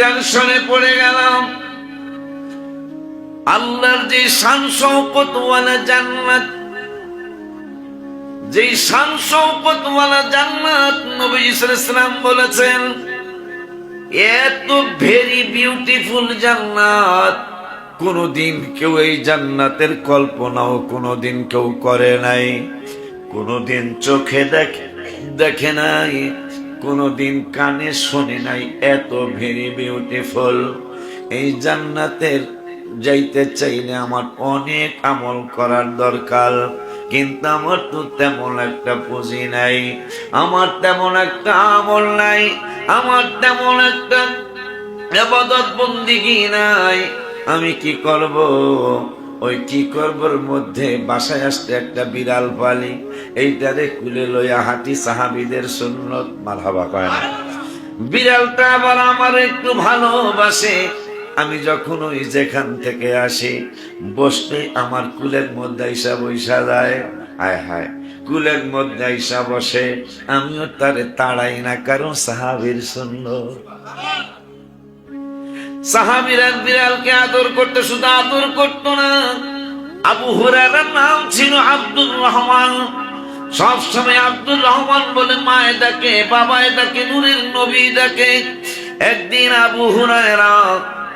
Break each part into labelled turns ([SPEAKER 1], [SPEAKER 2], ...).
[SPEAKER 1] টেনশনে পড়ে গেলাম। আল্লাহর যে শান শৌকতওয়ালা জান্নাত যে শান শৌকতওয়ালা জান্নাত নবী ইসলাম বলেছেন, এত ভেরি বিউটিফুল জান্নাত, কোনদিন কেউ এই জান্নাতের কল্পনাও কোনদিন কেউ করে নাই। কোনদিন চোখে দেখে দেখে নাই। কোনদিন কানে শোনে নাই এত ভেরি বিউটিফুল এই জান্নাতের যাইতে চাইলে আমার অনেক আমল করার দরকার, কিন্তু আমার তো তেমন একটা পুঁজি নাই, আমার তেমন একটা আমল নাই, আমার তেমন একটা বন্দিগি নাই, আমি কি করব? ওই কি করবর মধ্যে বাসায় আসতে একটা বিড়াল পালি? এইটারে কুলে লইয়া হাঁটি সাহাবিদের সুন্নত মারহাবা কয় না। বিড়ালটা আবার আমার একটু ভালোবাসে। আমি যখন ওই যেখান থেকে আসি, বসতে আমার কুলের মধ্যে আইসা বৈশা যায়। হায় হায়, কুলের মধ্যে আইসা বসে। আমিও তারে তাড়াই না, কারণ সাহাবির সুন্দর সাহাবিরা বিড়ালকে আদর করতে, শুধু আদর করত না। আবু হুরারার নাম ছিল আব্দুর রহমান। সব সময় আব্দুর রহমান বলে মায়ে ডাকে, বাবায় ডাকে, নূরের নবী ডাকে। একদিন আবু হুরায়রা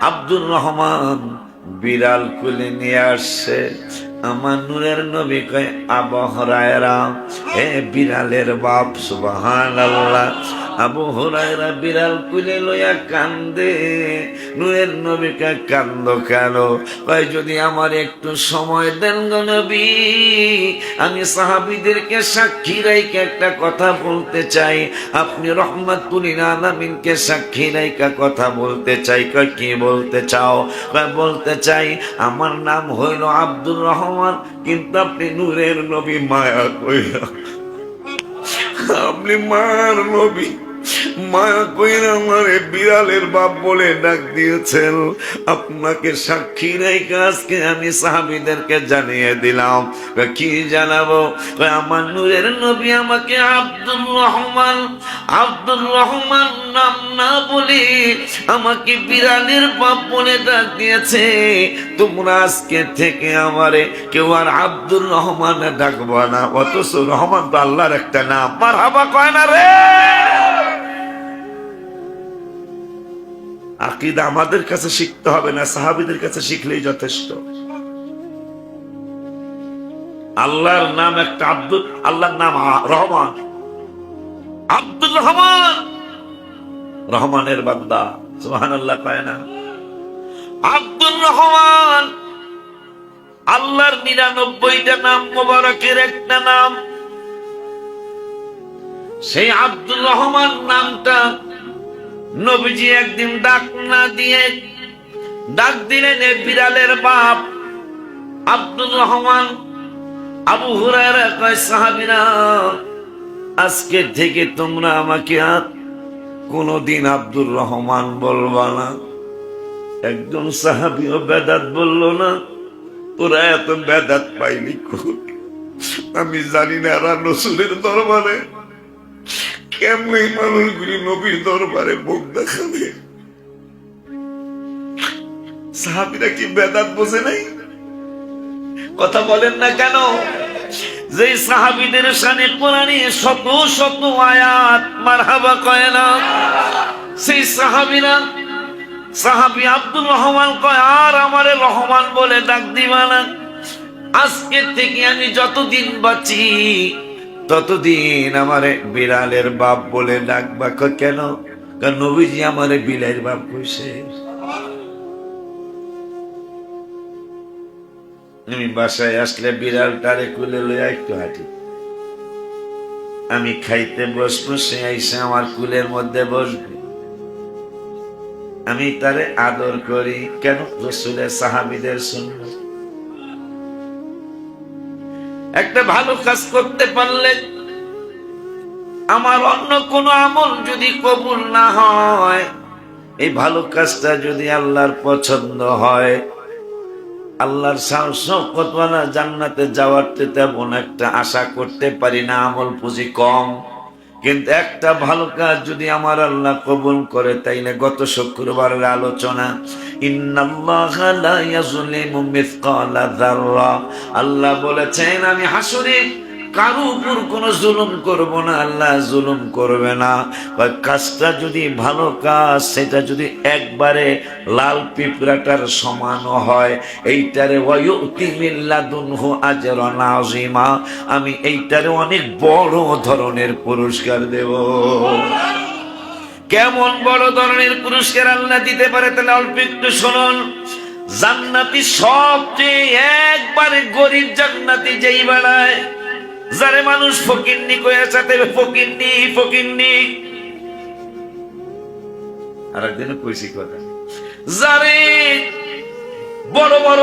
[SPEAKER 1] আব্দুর রহমান বিড়াল কুলে নিয়ে আসছে। আমার নূরের নবী কয় আবহরায়রা হে বিড়ালের বাপ সুবাহান আল্লাহ আবু হরায়রা বিড়াল কুলে লইয়া কান্দে। নূরের নবীকে কান্দ কেন? কয়, যদি আমার একটু সময় দেন নবী, আমি সাহাবিদেরকে সাক্ষী রাইকে একটা কথা বলতে চাই। আপনি রহমাতুলিন আলামিনকে সাক্ষী রাইকা কথা বলতে চাই। কি বলতে চাও? বলতে চাই আমার নাম হইল আব্দুর রহমান, কিন্তু আপনি নূরের নবী, মায়া কইরা। আপনি মার নবী। মায়া কইরা আমারে বিড়ালের বাপ বলে ডাক দিয়েছেন। আপনাকে সাক্ষী রেখে আজকে আমি সাহাবিদেরকে জানিয়ে দিলাম। কি জানাব? আমার নূরের নবী আমাকে আব্দুর রহমান আব্দুর রহমান নাম না বলে আমাকে বিড়ালের বাপ বলে ডাক দিয়েছে। তোমরা আজকে থেকে আমারে কেউ আর আব্দুর রহমান ডাকবো না, অথচ রহমান তো আল্লাহর একটা নাম। মার হাবা কয় না রে? আকিদা আমাদের কাছে শিখতে হবে না, সাহাবিদের কাছে শিখলেই যথেষ্ট। আল্লাহর নাম একটা আব্দুল, আল্লাহর নাম রহমান। আব্দুল রহমান! রহমানের বান্দা সুহান আল্লাহ পায় না। আব্দুল রহমান! আল্লাহর নিরানব্বইটা নাম, মোবারকের একটা নাম। সেই আব্দুল রহমান নামটা নবীজি একদিন ডাক না দিয়ে ডাক দিলেন, এ বিড়ালের বাপ আব্দুল রহমান, আবু হুরায়রা কয়, সাহাবিরা, আজকে থেকে তোমরা আমাকে আর কোনদিন আব্দুর রহমান বলবা না একজন সাহাবিও বেদাত বলল, না, তোরা এত বেদাত কই? আমি জানি না রসুলের দরবারে কেমনে এই মানুষগুলি নবীর দরবারে মুখ দেখাবে? সাহাবিরা কি বেদাত বোঝে নাই? কথা বলেন না কেন? যে সাহাবিদের সানে কোরআনে শত শত আয়াত, মারহাবা কয় না? সেই সাহাবিরা, সাহাবি আব্দুল রহমান কয়, আর আমারে রহমান বলে ডাক দিবা না। আজকে থেকে আমি যতদিন বাঁচি ততদিন আমারে বিড়ালের বাপ বলে ডাকবা কেন? কারণ নবীজি আমারে বিলের বাপ কইছে। আমি বাসায় আসলে বিড়ালটারে কুলে লইয়া একটু হাঁটি। আমি খাইতে বসবো, সে আইসা আমার কুলের মধ্যে বসবে। আমি তারে আদর করি। কেন? রসুলের সাহাবিদের শুনব একটা ভালো কাজ করতে পারলে আমার অন্য কোনো আমল যদি কবুল না হয়, এই ভালো কাজটা যদি আল্লাহর পছন্দ হয়, আল্লাহর শকতওয়ালা জান্নাতে যাওয়ার তেমন একটা আশা করতে পারি না, আমল পুঁজি কম। কিন্তু একটা ভালো কাজ যদি আমার আল্লাহ কবুল করে, তাই না? গত শুক্রবারের আলোচনা আল্লাহ বলেছেন, আমি হাসরে। কারও উপর কোনো জুলুম করব না, আল্লাহ জুলুম করবে না। ওই কাজটা যদি ভালো কাজ, সেটা যদি একবারে লাল পিঁপড়াটার সমানও হয়, এইটারে ওয়ুতি মিল্লাদুনহু আজরান আযীমা। আমি এইটারে অনেক বড় ধরনের পুরস্কার দেব। কেমন বড় ধরনের পুরস্কার আল্লাহ দিতে পারে তাহলে অল্প একটু শুনুন। জান্নাতি সবচেয়ে একবারে গরিব জান্নাতি যেই বেড়ায় যারে মানুষ ফকিন্নি কয়ে সাথে ফকিন্নি ফকিন্নি। আর একদিন কইছি কথা। যারে বড় বড়